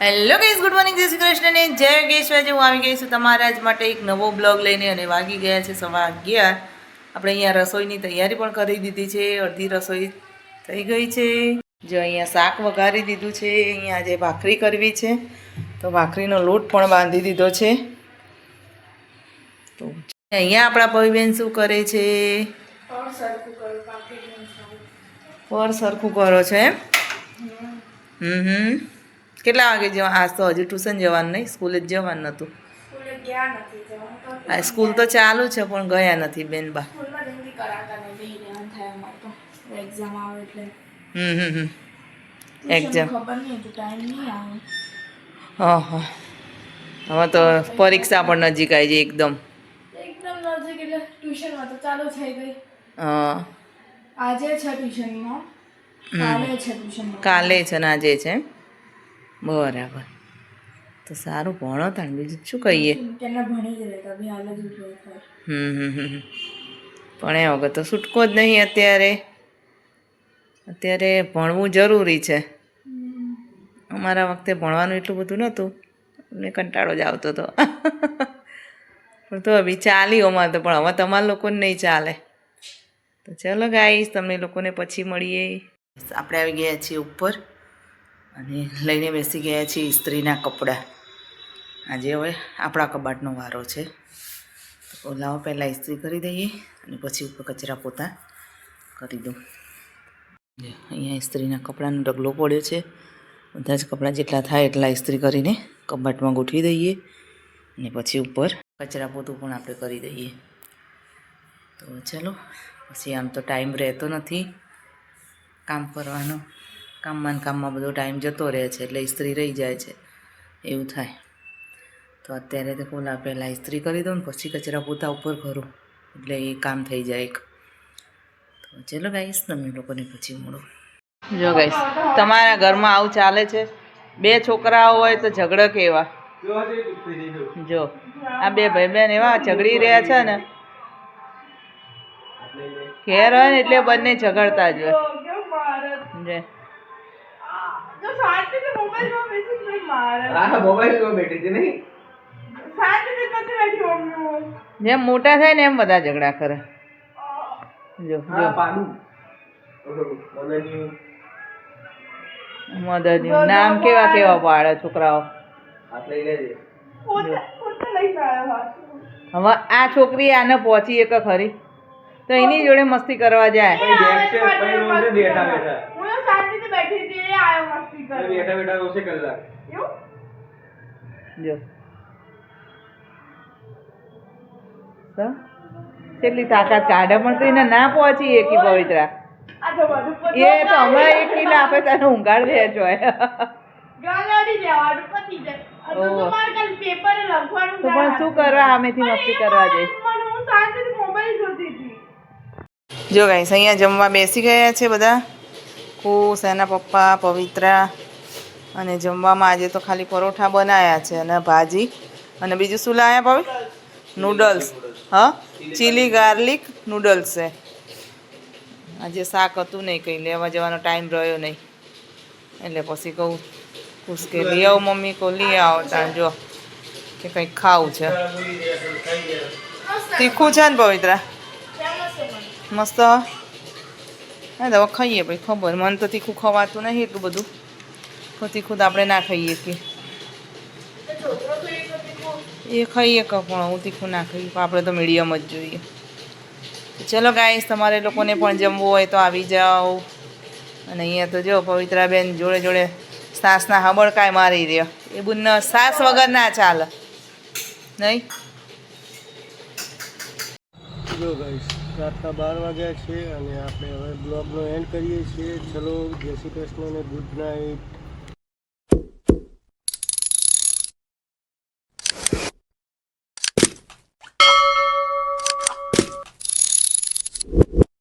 Hello ગઈસ good morning જય શ્રી કૃષ્ણને જય યોગેશ્વરજી હું આવી ગઈ છું તમારા જ માટે એક નવો બ્લોગ લઈને અને વાગી ગયા છે સવા અગિયાર. આપણે અહીંયા રસોઈની તૈયારી પણ કરી દીધી છે. અડધી રસોઈ થઈ ગઈ છે. જો અહીંયા શાક વઘારી દીધું છે. અહીંયા આજે ભાખરી કરવી છે. તો ભાખરીનો લોટ પણ બાંધી દીધો છે. તો અહીંયા આપણા ભાઈબેન શું કરે છે? પર સરખું કરો છો એમ? હમ હમ. કેટલા વાગે જવા? આજ તો હજી ટ્યુશન જવાનું નહીં સ્કૂલે જ જવાનું નહોતું સ્કૂલે તો આ સ્કૂલ તો ચાલુ છે પણ ગયા નથી આવે એટલે. હમ હમ હમ. એક્ઝામ હતું હા હા. હવે તો પરીક્ષા પણ નજીક આવી છે એકદમ. એકદમ નજીક એટલે ટ્યુશનમાં તો ચાલુ થઈ ગઈ. હા. આજે છે ટ્યુશનમાં કાલે છે ટ્યુશનમાં કાલે છે ને આજે છે બરાબર. તો સારું ભણો તાણ બીજું શું કહીએ? હમ હમ હમ હમ. પણ એ વગર તો છૂટકો જ નહીં અત્યારે. અત્યારે ભણવું જરૂરી છે. અમારા વખતે ભણવાનું એટલું બધું નહોતું. એટલે કંટાળો જ આવતો હતો. પણ તો બી ચાલી અમારે તો પણ હવે તમારા લોકોને નહીં ચાલે. તો ચલો ગાઈશ તમને લોકોને પછી મળીએ. આપણે આવી ગયા છીએ ઉપર. અને લઈને બેસી ગયા છીએ ઇસ્ત્રીના કપડાં. આજે હવે આપણા કબાટનો વારો છે. તો લાવો પહેલાં ઇસ્ત્રી કરી દઈએ અને પછી ઉપર કચરા પોતા કરી દઉં. અહીંયા ઇસ્ત્રીના કપડાનો ઢગલો પડ્યો છે. બધા જ કપડાં જેટલા થાય એટલા ઇસ્ત્રી કરીને કબાટમાં ગોઠવી દઈએ અને પછી ઉપર કચરા પોતું પણ આપણે કરી દઈએ. તો ચલો, પછી આમ તો ટાઈમ રહેતો નથી કામ કરવાનો. કામમાં કામમાં બધો ટાઈમ જતો રહે છે, એટલે ઇસ્ત્રી રહી જાય છે. એવું થાય. તો અત્યારે તો કોલા પહેલાં ઇસ્ત્રી કરી દઉં ને પછી કચરા પોતા ઉપર કરું. એટલે એ કામ થઈ જાય એક. તો ચલો ગાઈશ તમે લોકોને પછી મળો. જો ગાઈશ તમારા ઘરમાં આવું ચાલે છે? બે છોકરાઓ હોય તો ઝઘડો કેવા? જો, આ બે ભાઈ બહેન એવા ઝઘડી રહ્યા છે ને. ઘેર હોય ને એટલે બંને ઝઘડતા જ હોય. જે જો શાંતિથી મોબાઈલમાં બેસી જ નહીં મારે હા મોબાઈલમાં બેઠી હતી નહીં શાંતિથી નથી બેઠી મમ્મી જેમ મોટા થાય ને એમ બધા ઝઘડા કરે. જો હા જો. મદદ નામ કેવા કેવા પાડે છોકરાઓ? હાથ લઈ લેજે. હવે આ છોકરી આને પહોંચી એક ખરી. તો એની જોડે મસ્તી કરવા જાય પછી બેગ છે પછી રોજે બેઠા બેઠા હું તો શાંતિથી આવ્યો મસ્તી પછી બેઠા બેઠા રોશે કલાક એવું? જો. તો કેટલી તાકાત કાઢે પણ તો એને ના પહોંચી એકી પવિત્રા. આ તો બધું પોતે એ તો હમણાં એક કિલો આપે તને ઊંઘાડ દે છો ગાલાડી દેવાનું પતી જાય. આ તો ઓહ. તમારે ખાલી પેપરે લખવાનું તો પણ શું કરવા આમેથી મસ્તી કરવા જઈ હું મોબાઈલ જોતી હતી. જો ગાઈસ અહીંયા જમવા બેસી ગયા છે બધા. ખુશ એના પપ્પા પવિત્રા અને જમવામાં આજે તો ખાલી પરોઠા બનાવ્યા છે અને ભાજી. અને બીજું શું લાવ્યા પવિ નૂડલ્સ હા? ચીલી ગાર્લિક નૂડલ્સ છે આજે શાક હતું નહીં કંઈ લેવા જવાનો ટાઈમ રહ્યો નહીં. એટલે પછી કહું ખુશ કે લઈ આવો મમ્મી કહું લઈ આવો ત્યાં જો કે કંઈક ખાવું છે. તીખું છે ને પવિત્રા? મસ્ત? હા તો ખાઈએ ભાઈ, ખબર. મને તો તીખું ખવાતું નહીં એટલું બધું. તો તીખું તો આપણે ના ખાઈએ કે. એ ખાઈએ કે પણ હું તીખું ના ખાઈએ આપણે તો મીડિયમ જ જોઈએ. ચલો ગાઈસ તમારે લોકોને પણ જમવું હોય તો આવી જાઓ. અને અહીંયા તો જો પવિત્રાબેન જોડે જોડે સાસના હબળકાય મારી રહ્યો. એ બુન સાસ વગર ના ચાલે. નહીં? જો ગાઈશ રાતના બાર વાગ્યા છે અને આપણે હવે બ્લોગનો એન્ડ કરીએ છીએ. ચલો, જય શ્રી કૃષ્ણ અને ગુડ નાઇટ